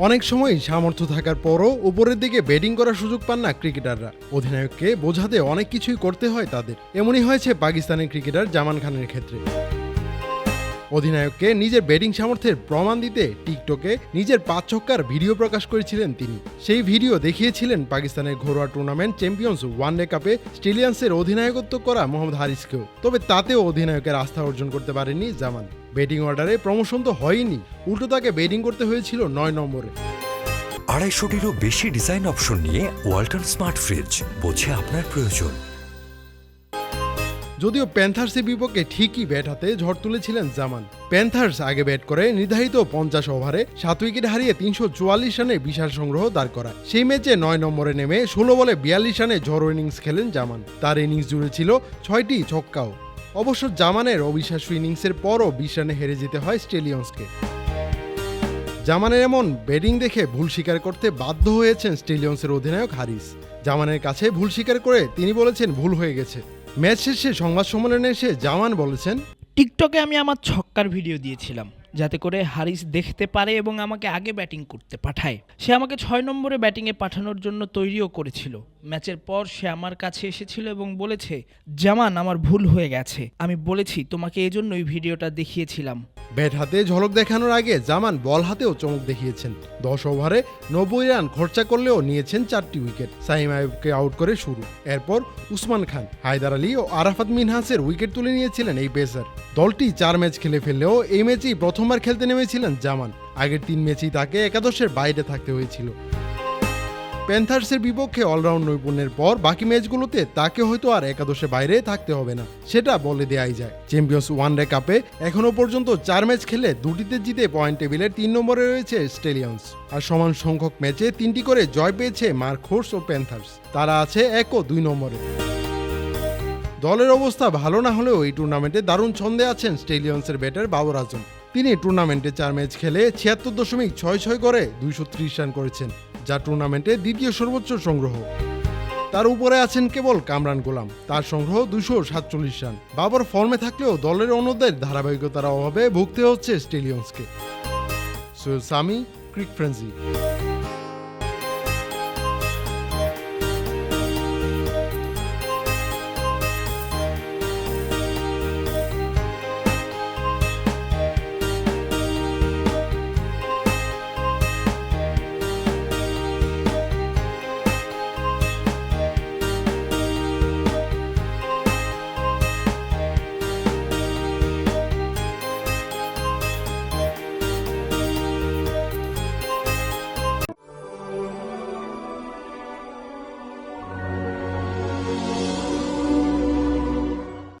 অনেক সময় সামর্থ্য থাকার পরও উপরের দিকে ব্যাটিং করার সুযোগ পান না ক্রিকেটাররা। অধিনায়ককে বোঝাতে অনেক কিছুই করতে হয় তাদের। এমনই হয়েছে পাকিস্তানের ক্রিকেটার জামান খানের ক্ষেত্রে। অধিনায়ককে নিজের ব্যাটিং সামর্থ্যের প্রমাণ দিতে টিকটকে নিজের পাঁচ ছক্কার ভিডিও প্রকাশ করেছিলেন তিনি। সেই ভিডিও দেখিয়েছিলেন পাকিস্তানের ঘরোয়া টুর্নামেন্ট চ্যাম্পিয়ন্স ওয়ানডে কাপে স্টেলিয়ান্সের অধিনায়কত্ব করা মোহাম্মদ হারিসকেও। তবে তাতেও অধিনায়কের আস্থা অর্জন করতে পারেনি জামান। ব্যাটিং অর্ডারে প্রমোশন তো হয়নি, উল্টো তাকে ব্যাটিং করতে হয়েছিল নয় নম্বরে। আড়াইশোটিরও বেশি ডিজাইন অপশন নিয়ে ওয়ালটন স্মার্ট ফ্রিজ, বোঝে আপনার প্রয়োজন। যদিও প্যান্থার্সের বিপক্ষে ঠিকই ব্যাট হাতে ঝড় তুলেছিলেন জামান। প্যান্থার্স আগে ব্যাট করে নির্ধারিত পঞ্চাশ ওভারে সাত উইকেট হারিয়ে তিনশো চুয়াল্লিশ রানে বিশাল সংগ্রহ দাঁড় করায়। সেই ম্যাচে নয় নম্বরে নেমে ষোলো বলে বিয়াল্লিশ রানে ঝড় ইনিংস খেলেন জামান। তার ইনিংস জুড়ে ছিল ছয়টি ছক্কাও। অবশ্য জামানের অবিশ্বাস্য ইনিংসের পরও বিশ রানে হেরে যেতে হয় স্টেলিয়ন্সকে। জামানের এমন ব্যাটিং দেখে ভুল স্বীকার করতে বাধ্য হয়েছেন স্টেলিয়ন্সের অধিনায়ক হারিস। জামানের কাছে ভুল স্বীকার করে তিনি বলেছেন ভুল হয়ে গেছে। ম্যাচ শেষে সংবাদ সম্মেলনে এসে জামান বলেছেন, টিকটকে আমি আমার ছক্কার ভিডিও দিয়েছিলাম, যাতে করে হারিস দেখতে পারে এবং আমাকে আগে ব্যাটিং করতে পাঠায়। সে আমাকে ছয় নম্বরে ব্যাটিংয়ে পাঠানোর জন্য তৈরিও করেছিল। ম্যাচের পর সে আমার কাছে এসেছিল এবং বলেছে জামান আমার ভুল হয়ে গেছে। আমি বলেছি, তোমাকে এজন্যই ভিডিওটা দেখিয়েছিলাম। ব্যাট হাতে ঝলক দেখানোর আগে জামান বল হাতেও চমক দেখিয়েছেন। দশ ওভারে নব্বই রান খরচা করলেও নিয়েছেন চারটি উইকেট। সাইম আয়ুবকে আউট করে শুরু। এরপর উসমান খান, হায়দার আলী ও আরাফাত মিনহাসের উইকেট তুলে নিয়েছিলেন এই পেসার। দলটি চার ম্যাচ খেলে ফেললেও এই ম্যাচেই প্রথমবার খেলতে নেমেছিলেন জামান। আগের তিন ম্যাচেই তাকে একাদশের বাইরে থাকতে হয়েছিল। প্যান্থার্সের বিপক্ষে অলরাউন্ড নৈপুণ্যের পর বাকি ম্যাচগুলোতে তাকে হয়তো আর একাদশে বাইরে থাকতে হবে না। সেটা বলে দেয়াই যায়। চ্যাম্পিয়ন্স ওয়ান ডে কাপে এখনও পর্যন্ত চার ম্যাচ খেলে দুটিতে জিতে পয়েন্ট টেবিলের তিন নম্বরে রয়েছে স্টেলিয়ন্স আর সমান সংখ্যক ম্যাচে তিনটি করে জয় পেয়েছে মার্কোর্স ও প্যান্থার্স তারা আছে এক ও দুই নম্বরে। দলের অবস্থা ভালো না হলেও এই টুর্নামেন্টে দারুণ ছন্দে আছেন স্টেলিয়ন্সের ব্যাটার বাবর আজম। তিনি টুর্নামেন্টে চার ম্যাচ খেলে ছিয়াত্তর দশমিক ছয় ছয় করে দুইশো ত্রিশ রান করেছেন। যা টুর্নামেন্টে দ্বিতীয় সর্বোচ্চ সংগ্রহ। তার উপরে আছেন কেবল কামরান গোলাম। তার সংগ্রহ দুশো সাতচল্লিশ রান। বাবার ফর্মে থাকলেও দলের অন্যদের ধারাবাহিকতার অভাবে ভুগতে হচ্ছে স্টেলিয়ন্সকে সৈয়দ সামি, ক্রিক ফ্রেন্সি।